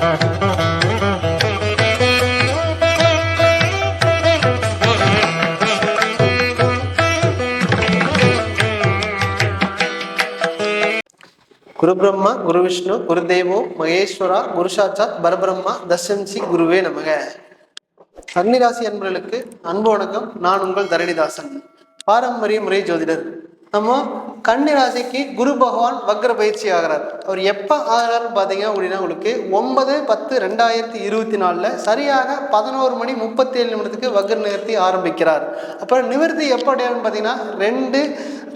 குரு பிரம்மா குரு விஷ்ணு குரு தேவோ மகேஸ்வரா குரு சாட்சாத் பரபிரம்மா தசம்சி குருவே நமக. கன்னிராசி அன்பர்களுக்கு அன்பு வணக்கம். நான் உங்கள் தரணிதாசன். பாரம்பரிய முறை ஜோதிடர். நம்ம கன்னிராசிக்கு குரு பகவான் வக்ர பயிற்சி ஆகிறார். அவர் எப்போ ஆகிறாருன்னு பார்த்தீங்க அப்படின்னா உங்களுக்கு ஒன்பது பத்து ரெண்டாயிரத்தி இருபத்தி நாலில் சரியாக பதினோரு மணி முப்பத்தி ஏழு நிமிடத்துக்கு வக்ர நிவர்த்தி ஆரம்பிக்கிறார். அப்புறம் நிவர்த்தி எப்போ அடையாதுன்னு பார்த்தீங்கன்னா ரெண்டு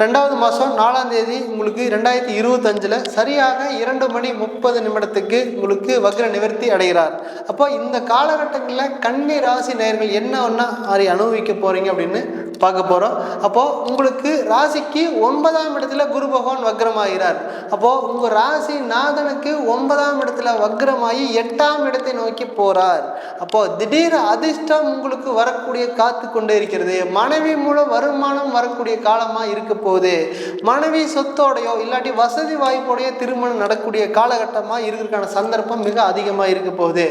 ரெண்டாவது மாதம் நாலாம் தேதி உங்களுக்கு ரெண்டாயிரத்தி இருபத்தஞ்சில் சரியாக இரண்டு மணி முப்பது நிமிடத்துக்கு உங்களுக்கு வக்ர நிவர்த்தி அடைகிறார். அப்போ இந்த காலகட்டங்களில் கன்னி ராசி நேர்கள் என்ன ஒன்றா அதை அனுபவிக்க போகிறீங்க அப்படின்னு பார்க்க போகிறோம் அப்போது உங்களுக்கு ராசிக்கு ஒன்பதாம் இடத்துல குரு பகவான் வக்ரமாகிறார். அப்போது உங்கள் ராசி நாதனுக்கு ஒன்பதாம் இடத்துல வக்ரமாகி எட்டாம் இடத்தை நோக்கி போகிறார் அப்போது திடீர் அதிர்ஷ்டம் உங்களுக்கு வரக்கூடிய காத்து கொண்டே இருக்கிறது. மனைவி மூலம் வருமானம் வரக்கூடிய காலமாக இருக்க போகுது. மனைவி சொத்தோடையோ இல்லாட்டி வசதி வாய்ப்போடைய திருமணம் நடக்கூடிய காலகட்டமாக இருக்கிறதுக்கான சந்தர்ப்பம் மிக அதிகமாக இருக்க போகுது.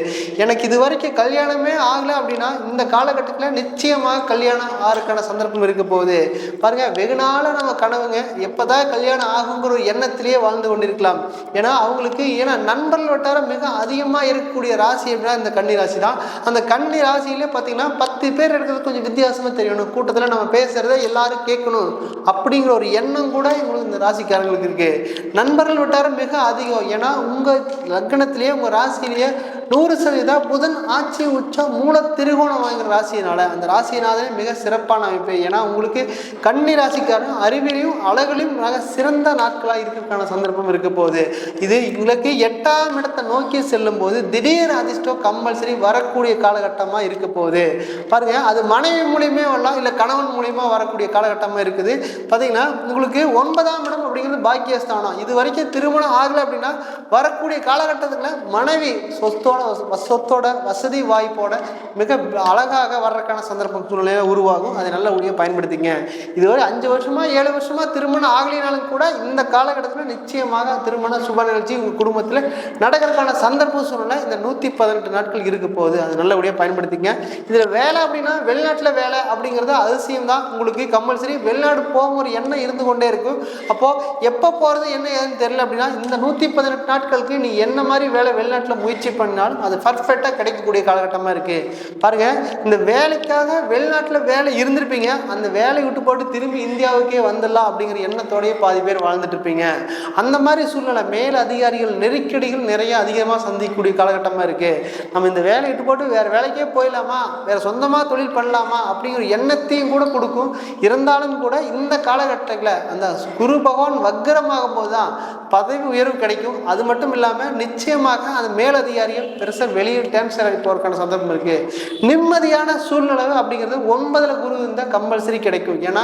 எனக்கு இது வரைக்கும் கல்யாணமே ஆகலை அப்படின்னா இந்த காலகட்டத்தில் நிச்சயமாக கல்யாணம் ஆறுக்கான சந்தர்ப்பம் இருக்க போகுது. பாருங்கள் வெகுநாள நம்ம கனவுங்க எப்போ தான் கல்யாணம் ஆகுங்கிற ஒரு எண்ணத்திலேயே வாழ்ந்து கொண்டிருக்கலாம். ஏன்னா அவங்களுக்கு ஏன்னா நண்பர்கள் வட்டாரம் மிக அதிகமாக இருக்கக்கூடிய ராசி அப்படின்னா இந்த கன்னி ராசி தான் அந்த கன்னி ராசியிலே பார்த்தீங்கன்னா பத்து பேர் இருக்கிறது கொஞ்சம் வித்தியாசமாக தெரியணும். கூட்டத்தில் நம்ம பேசுகிறத எல்லாரும் கேட்கணும். அப்படிங்கிற ஒரு எண்ணம் கூட உங்களுக்கு இந்த ராசிக்காரங்களுக்கு இருக்குது நண்பர்கள் வட்டாரம் மிக அதிகம். ஏன்னா உங்கள் லக்னத்திலேயே உங்கள் ராசியிலேயே நூறு சதவீதம் புதன் ஆட்சி உச்சம் மூல திருகோணம் வாங்குற ராசியினால அந்த ராசினாலே மிக சிறப்பான அமைப்பு. ஏன்னா உங்களுக்கு கன்னி ராசிக்காரன் அறிவிலையும் அழகிலையும் மிக சிறந்த நாட்களாக இருக்கிறதுக்கான சந்தர்ப்பம் இருக்க போகுது. இது உங்களுக்கு எட்டாம் இடத்தை நோக்கி செல்லும் போது திடீர் அதிர்ஷ்டம் கம்பல்சரி வரக்கூடிய காலகட்டமாக இருக்க போகுது. பாருங்க அது மனைவி மூலியமே வரலாம் இல்லை கணவன் மூலியமா வரக்கூடிய காலகட்டமாக இருக்குது. பார்த்தீங்கன்னா உங்களுக்கு ஒன்பதாம் இடம் அப்படிங்கிறது பாக்கியஸ்தானம். இது வரைக்கும் திருமணம் ஆகலை அப்படின்னா வரக்கூடிய காலகட்டத்தில் மனைவி சொத்தோட சொத்தோட வசதி வாய்ப்போட மிக அழகாக வர்றதுக்கான சந்தர்ப்பம் சூழ்நிலையாக உருவாகும். அதை நல்லபடியாக பயன்படுத்திங்க. இதுவரை அஞ்சு வருஷமா ஏழு வருஷமா திருமணம் ஆகலினாலும் கூட இந்த காலகட்டத்தில் நிச்சயமாக திருமண சுப நிகழ்ச்சி உங்கள் குடும்பத்தில் நடக்கிறதுக்கான சந்தர்ப்ப சூழ்நிலை இந்த நூற்றி பதினெட்டு நாட்கள் இருக்க போகுது. அது நல்லபடியாக பயன்படுத்திங்க. இதில் வேலை அப்படின்னா வெளிநாட்டில் வேலை அப்படிங்கிறது அதிசயம் தான் உங்களுக்கு கம்பல்சரி வெளிநாடு போகும் ஒரு எண்ணம் இருந்து கொண்டே இருக்கும். அப்போது எப்போ போகிறது என்ன ஏதுன்னு தெரியல அப்படின்னா இந்த நூற்றி பதினெட்டு நாட்களுக்கு நீ என்ன மாதிரி வேலை வெளிநாட்டில் முயற்சி இருந்தாலும் அது பர்ஃபெக்டாக கிடைக்கக்கூடிய காலகட்டமாக இருக்குது பாருங்கள் இந்த வேலைக்காக வெளிநாட்டில் வேலை இருந்திருப்பீங்க. அந்த வேலையை விட்டு போட்டு திரும்பி இந்தியாவுக்கே வந்துடலாம் அப்படிங்கிற எண்ணத்தோடயே பாதி பேர் வாழ்ந்துட்டு இருப்பீங்க. அந்த மாதிரி சூழ்நிலை மேல் அதிகாரிகள் நெருக்கடிகள் நிறைய அதிகமாக சந்திக்கக்கூடிய காலகட்டமாக இருக்குது நம்ம இந்த வேலையை விட்டு போட்டு வேறு வேலைக்கே போயிடலாமா? வேறு சொந்தமாக தொழில் பண்ணலாமா? அப்படிங்கிற எண்ணத்தையும் கூட கொடுக்கும். இருந்தாலும் கூட இந்த காலகட்டத்தில் அந்த குரு பகவான் வக்கரமாகும் போது தான் பதவி உயர்வு கிடைக்கும். அது மட்டும் இல்லாமல் நிச்சயமாக அந்த மேலதிகாரிகள் பெருசாக வெளியே டிரான்ஸ்ஃபர் ஆகி போகிறதுக்கான சந்தர்ப்பம் இருக்குது நிம்மதியான சூழ்நிலை அப்படிங்கிறது ஒன்பதில் குரு இருந்தால் கம்பல்சரி கிடைக்கும். ஏன்னா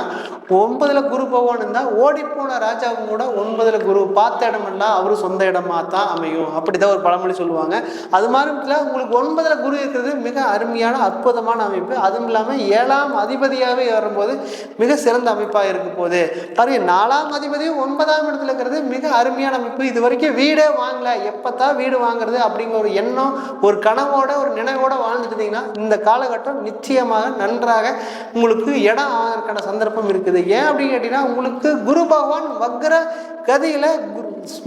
ஒன்பதில் குரு பகவான் இருந்தால் ஓடிப்போன ராஜாவும் கூட ஒன்பதில் குரு பார்த்த இடமெல்லாம் அவரும் சொந்த இடமா தான் அமையும். அப்படி தான் ஒரு பழமொழி சொல்லுவாங்க. அது மாதிரி உங்களுக்கு ஒன்பதில் குரு இருக்கிறது மிக அருமையான அற்புதமான அமைப்பு. அதுவும் இல்லாமல் ஏழாம் அதிபதியாகவே வரும்போது மிக சிறந்த அமைப்பாக இருக்க போகுது. பாருங்க நாலாம் அதிபதியும் ஒன்பதாம் இடத்துல இருக்கிறது மிக அருமையான அமைப்பு. இது வரைக்கும் வீடே வாங்கல. எப்போ தான் வீடு வாங்குறது அப்படிங்கிற ஒரு எண்ணம் ஒரு கனவோட ஒரு நினைவோட வாழ்ந்துட்டு இருந்தீங்கன்னா இந்த காலகட்டம் நிச்சயமாக நன்றாக உங்களுக்கு இடம் ஆகிறதுக்கான சந்தர்ப்பம் இருக்குது. ஏன் அப்படின்னு கேட்டிங்கன்னா உங்களுக்கு குரு பகவான் வக்ர கதியில்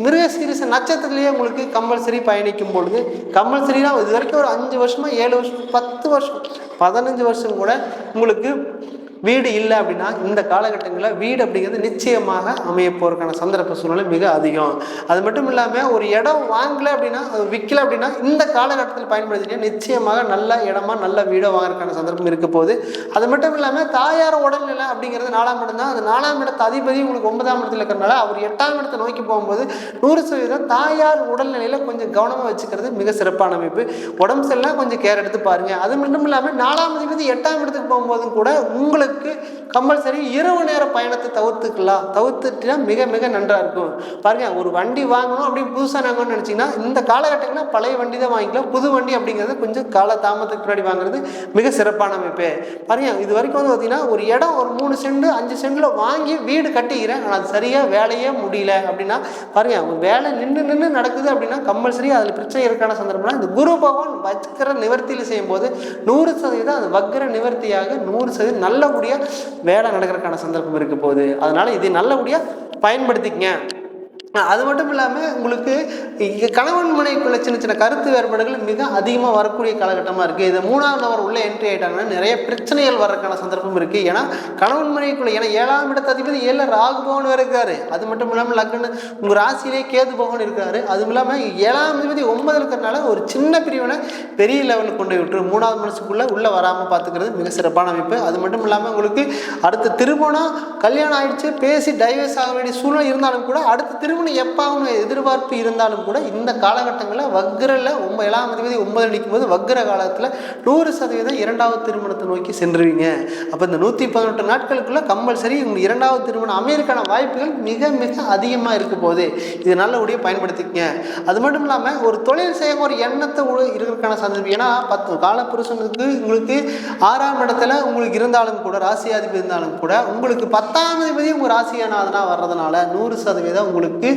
மிருகசீரிச நட்சத்திரத்திலேயே உங்களுக்கு கம்பல்சரி பயணிக்கும் பொழுது கம்பல்சரினா இது வரைக்கும் ஒரு அஞ்சு வருஷமா ஏழு வருஷம் பத்து வருஷம் பதினஞ்சு வருஷம் கூட உங்களுக்கு வீடு இல்லை அப்படின்னா இந்த காலகட்டங்களில் வீடு அப்படிங்கிறது நிச்சயமாக அமைய போகிறதுக்கான சந்தர்ப்ப சூழ்நிலை மிக அதிகம். அது மட்டும் இல்லாமல் ஒரு இடம் வாங்கலை அப்படின்னா அது விற்கல அப்படின்னா இந்த காலகட்டத்தில் பயன்படுத்தினா நிச்சயமாக நல்ல இடமா நல்ல வீடோ வாங்குறதுக்கான சந்தர்ப்பம் இருக்க போகுது. அது மட்டும் இல்லாமல் தாயார் உடல்நிலை அப்படிங்கிறது நாலாம் இடம் தான். அந்த நாலாம் இடத்து அதிபதி உங்களுக்கு ஒன்பதாம் இடத்துல இருக்கிறனால அவர் எட்டாம் இடத்தை நோக்கி போகும்போது நூறு சதவீதம் தாயார் உடல்நிலையில் கொஞ்சம் கவனமாக வச்சுக்கிறது மிக சிறப்பான அமைப்பு. உடம்பு சரியில்லாம் கொஞ்சம் கேர் எடுத்து பாருங்க. அது மட்டும் இல்லாமல் நாலாம் அதிபதி எட்டாம் இடத்துக்கு போகும்போதும் கூட உங்களுக்கு செல்வதற்கு கம்பல்சரி இரவு நேர பயணத்தை தவிர்த்துக்கலாம் தவிர்த்துட்டுனா மிக மிக நன்றாக இருக்கும். பாருங்க ஒரு வண்டி வாங்கணும் அப்படி புதுசாக நாங்கன்னு நினச்சிங்கன்னா இந்த காலகட்டங்களில் பழைய வண்டி தான் வாங்கிக்கலாம். புது வண்டி அப்படிங்கிறது கொஞ்சம் கால தாமதத்துக்கு முன்னாடி வாங்குறது மிக சிறப்பான அமைப்பு. பாருங்க இது வரைக்கும் வந்து பார்த்தீங்கன்னா ஒரு இடம் ஒரு மூணு செண்டு அஞ்சு செண்டில் வாங்கி வீடு கட்டிக்கிறேன். ஆனால் அது சரியாக வேலையே முடியல அப்படின்னா பாருங்க ஒரு வேலை நின்று நின்று நடக்குது அப்படின்னா கம்பல்சரி அதில் பிரச்சனை இருக்கான சந்தர்ப்பம்னா இந்த குரு பகவான் வக்கர நிவர்த்தியில் செய்யும்போது நூறு சதவீதம் அது வக்கர நிவர்த்தியாக நூறு சதவீதம் நல்லபடியாக வேலை நடக்கிறதுக்கான சந்தர்ப்பம் இருக்க போகுது. அதனால இதை நல்லபடியாக பயன்படுத்திக்கங்க. அது மட்டும் இல்லாமல் உங்களுக்கு இங்கே கணவன் மனைக்குள்ள சின்ன சின்ன கருத்து வேறுபாடுகள் மிக அதிகமாக வரக்கூடிய காலகட்டமாக இருக்குது இது மூணாவது நபர் உள்ளே என்ட்ரி ஆகிட்டாங்கன்னா நிறைய பிரச்சனைகள் வர்றதுக்கான சந்தர்ப்பம் இருக்குது ஏன்னா கணவன் மனைக்குள்ள ஏன்னா ஏழாம் இடத்த அதிபதி ஏழில் ராகு பவன் வேறு இருக்காரு. அது மட்டும் இல்லாமல் லக்ன உங்கள் ராசியிலே கேது பவன் இருக்கிறாரு அதுவும் இல்லாமல் ஏழாம் அதிபதி ஒன்பது இருக்கிறனால ஒரு சின்ன பிரிவினை பெரிய லெவலுக்கு கொண்டு விட்டுரு மூணாவது மனசுக்குள்ளே உள்ளே வராமல் பார்த்துக்கிறது மிக சிறப்பான அமைப்பு. அது மட்டும் இல்லாமல் உங்களுக்கு அடுத்த திருமணம் கல்யாணம் ஆயிடுச்சு பேசி டைவர்ஸ் ஆக வேண்டிய சூழ்நிலை இருந்தாலும் கூட அடுத்த திருமணம் எப்பாவும் எதிர்பார்ப்பு இருந்தாலும் கூட இந்த காலகட்டங்களில் வக்ரில் ஒம்ப ஏழாம் அதிபதி ஒன்பது அடிக்கும் போது வக்ர காலத்தில் நூறு சதவீதம் இரண்டாவது திருமணத்தை நோக்கி சென்றுவீங்க அப்போ இந்த நூற்றி பதினெட்டு நாட்களுக்குள்ள கம்பல்சரி உங்களுக்கு இரண்டாவது திருமணம் அமையறதுக்கான வாய்ப்புகள் மிக மிக அதிகமாக இருக்க போகுது. இது நல்லபடியாக பயன்படுத்திக்கங்க. அது மட்டும் இல்லாமல் ஒரு தொழில் செய்ய ஒரு எண்ணத்தை உ- இருக்கிறதுக்கான சந்தர்ப்பம். ஏன்னா பத்து காலப்புருஷனுக்கு உங்களுக்கு ஆறாம் இடத்துல உங்களுக்கு இருந்தாலும் கூட ராசியாதிபதி இருந்தாலும் கூட உங்களுக்கு பத்தாம் அதிபதி உங்கள் ராசியானாதனா வர்றதுனால நூறு சதவீதம் உங்களுக்கு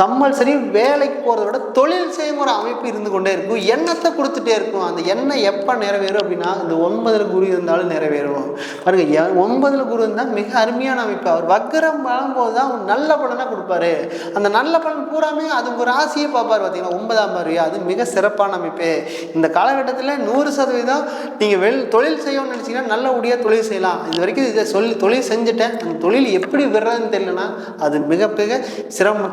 கம்பல்சரி வேலைக்கு போகிறத விட தொழில் செய்முறை அமைப்பு இருந்து கொண்டே இருக்கும். எண்ணத்தை கொடுத்துட்டே இருக்கும். அந்த எண்ணம் எப்போ நிறைவேறும் அப்படின்னா இந்த ஒன்பதுல குரு இருந்தாலும் நிறைவேறும். பாருங்க ஒன்பதில் ஒன்பதுல குரு இருந்தால் மிக அருமையான அமைப்பு. அவர் வக்கரம் வரும்போது தான் அவர் நல்ல பலனாக கொடுப்பாரு. அந்த நல்ல பலன் பூராமே அது உங்கள் ராசியை பார்ப்பார் பார்த்தீங்கன்னா ஒன்பதாம் பார்வையா? அது மிக சிறப்பான அமைப்பு. இந்த காலகட்டத்தில் நூறு சதவீதம் நீங்கள் வெள் தொழில் செய்யணும்னு நினச்சிங்கன்னா நல்லபடியாக தொழில் செய்யலாம். இது வரைக்கும் இதை சொல்லி தொழில் செஞ்சுட்டேன். அந்த தொழில் எப்படி விடுறதுன்னு தெரியலனா அது மிக மிக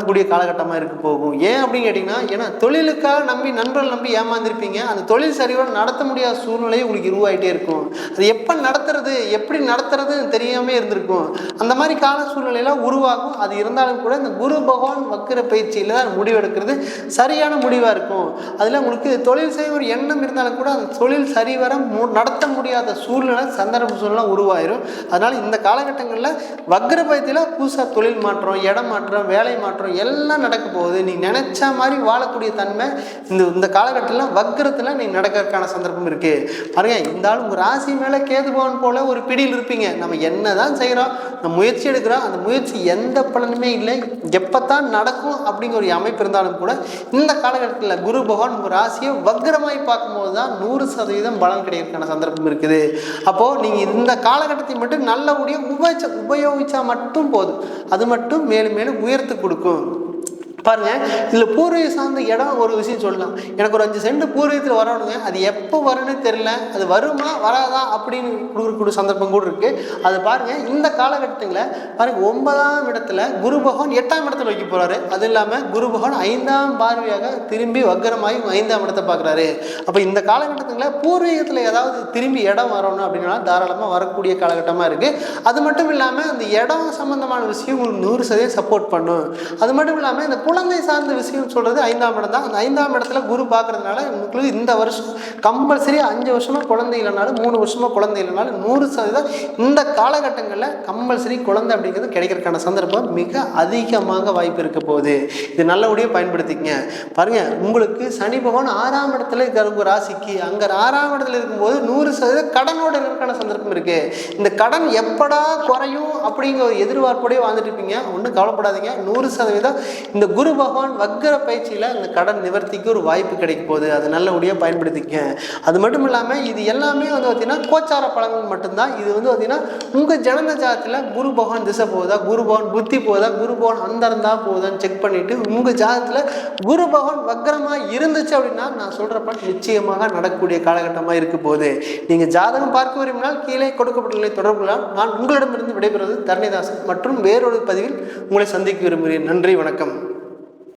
சிரமத்துக்கூடிய காலகட்டமாக இருக்க போகும். ஏன் அப்படின்னு கேட்டிங்கன்னா ஏன்னா தொழிலுக்காக நம்பி நண்பர்கள் நம்பி ஏமாந்துருப்பீங்க. அந்த தொழில் சரிவர நடத்த முடியாத சூழ்நிலை உங்களுக்கு உருவாகிட்டே இருக்கும். அது எப்போ நடத்துறது எப்படி நடத்துறதுன்னு தெரியாமல் இருந்திருக்கும். அந்த மாதிரி கால சூழ்நிலையெல்லாம் உருவாகும். அது இருந்தாலும் கூட இந்த குரு பகவான் வக்கிர பயிற்சியில் தான் முடிவெடுக்கிறது சரியான முடிவாக இருக்கும். அதில் உங்களுக்கு தொழில் செய்ய ஒரு எண்ணம் இருந்தாலும் கூட அந்த தொழில் சரிவர மு- நடத்த முடியாத சூழ்நிலை சந்தர்ப்ப சூழ்நிலை உருவாயிரும். அதனால் இந்த காலகட்டங்களில் வக்ர பயத்தில் புதுசாக தொழில் மாற்றம் இடம் மாற்றம் வேலை மாற்றம் எல்லாம் நடக்க போகுது. நீ நினச்ச மாதிரி வாழக்கூடிய தன்மை இந்த இந்த காலகட்டத்தில் வக்ரத்தில் நீ நடக்கிறதுக்கான சந்தர்ப்பம் இருக்குது பாருங்க இந்த ஆள் உங்கள் ராசி மேலே கேதுபவன் போல் போல ஒரு பிடியில் இருப்பீங்க. நம்ம என்ன தான் செய்கிறோம் நம்ம முயற்சி எடுக்கிறோம் அந்த முயற்சி எந்த பலனுமே இல்லை. எப்போ தான் நடக்கும் அப்படிங்கிற ஒரு அமைப்பு இருந்தாலும் கூட இந்த காலகட்டத்தில் குரு பகவான் உங்கள் ராசியை வக்ரமாய் பார்க்கும்போது தான் நூறு சதவீதம் பலன் கிடைக்கிறதுக்கான சந்தர்ப்பம் இருக்குது. அப்போது நீங்கள் இந்த காலகட்டத்தை மட்டும் நல்லபடியாக உபயோகிச்ச உபயோகிச்சா மட்டும் போதும். அது மட்டும் மேலும் மேலும் உயர்த்து கொடுக்கும். பாருங்கள் இதில் பூர்வீக சார்ந்த இடம் ஒரு விஷயம் சொல்லலாம். எனக்கு ஒரு அஞ்சு சென்ட் பூர்வீகத்தில் வரணுங்க. அது எப்போ வரணும்னு தெரியல. அது வருமா வராதா அப்படின்னு கொடுக்கக்கூடிய சந்தர்ப்பம் கூட இருக்கு. அது பாருங்கள் இந்த காலகட்டத்தில் பாருங்கள் ஒன்பதாம் இடத்துல குரு பகவான் எட்டாம் இடத்துல வைக்க போகிறாரு அது இல்லாமல் குரு பகவான் ஐந்தாம் பார்வையாக திரும்பி வக்கரமாகி ஐந்தாம் இடத்தை பார்க்குறாரு. அப்போ இந்த காலகட்டத்தில் பூர்வீகத்தில் ஏதாவது திரும்பி இடம் வரணும் அப்படின்னா தாராளமாக வரக்கூடிய காலகட்டமாக இருக்குது அது மட்டும் இல்லாமல் அந்த இடம் சம்மந்தமான விஷயம் உங்களுக்கு நூறு சதவீதம் சப்போர்ட் பண்ணும். அது மட்டும் இல்லாமல் இந்த குழந்தை சார்ந்த விஷயம் சொல்கிறது ஐந்தாம் இடம் தான். அந்த ஐந்தாம் இடத்துல குரு பார்க்குறதுனால உங்களுக்கு இந்த வருஷம் கம்பல்சரி அஞ்சு வருஷமாக குழந்தை இல்லைனாலும் மூணு வருஷமாக குழந்தை இல்லைனாலும் நூறு சதவீதம் இந்த காலகட்டங்களில் கம்பல்சரி குழந்தை அப்படிங்கிறது கிடைக்கிறதுக்கான சந்தர்ப்பம் மிக அதிகமாக வாய்ப்பு இருக்க போகுது. இது நல்லபடியாக பயன்படுத்திக்கங்க. பாருங்கள் உங்களுக்கு சனி பகவான் ஆறாம் இடத்துல இருக்கிற ராசிக்கு. அங்கே ஆறாம் இடத்துல இருக்கும்போது நூறு சதவீதம் கடனோட இருக்கிறதுக்கான சந்தர்ப்பம் இருக்குது இந்த கடன் எப்படா குறையும் அப்படிங்கிற ஒரு எதிர்பார்ப்போடய வாழ்ந்துட்டு இருப்பீங்க. ஒன்றும் கவலைப்படாதீங்க. நூறு சதவீதம் இந்த குரு பகவான் வக்கர பயிற்சியில் அந்த கடன் நிவர்த்திக்கு ஒரு வாய்ப்பு கிடைக்க போகுது. அது நல்லபடியாக பயன்படுத்திக்க அது மட்டும் இல்லாமல் இது எல்லாமே வந்து பார்த்தீங்கன்னா கோச்சார பலன்கள் மட்டும்தான். இது வந்து பார்த்தீங்கன்னா உங்கள் ஜனன ஜாதத்தில் குரு பகவான் திசை போகுதா? குரு பகவான் புத்தி போகுதா? குரு பகவான் அந்தரந்தா போகுதான்னு செக் பண்ணிவிட்டு உங்கள் ஜாதத்தில் குரு பகவான் வக்கரமாக இருந்துச்சு அப்படின்னா நான் சொல்கிறப்ப நிச்சயமாக நடக்கக்கூடிய காலகட்டமாக இருக்க போகுது. நீங்கள் ஜாதகம் பார்க்க விரும்பினால் கீழே கொடுக்கப்பட்டுள்ள தொடர்புகளால் நான் உங்களிடமிருந்து விடைபெறுவது தரணிதாசன் மற்றும் வேறொரு பதிவில் உங்களை சந்திக்க விரும்புகிறேன். நன்றி வணக்கம்.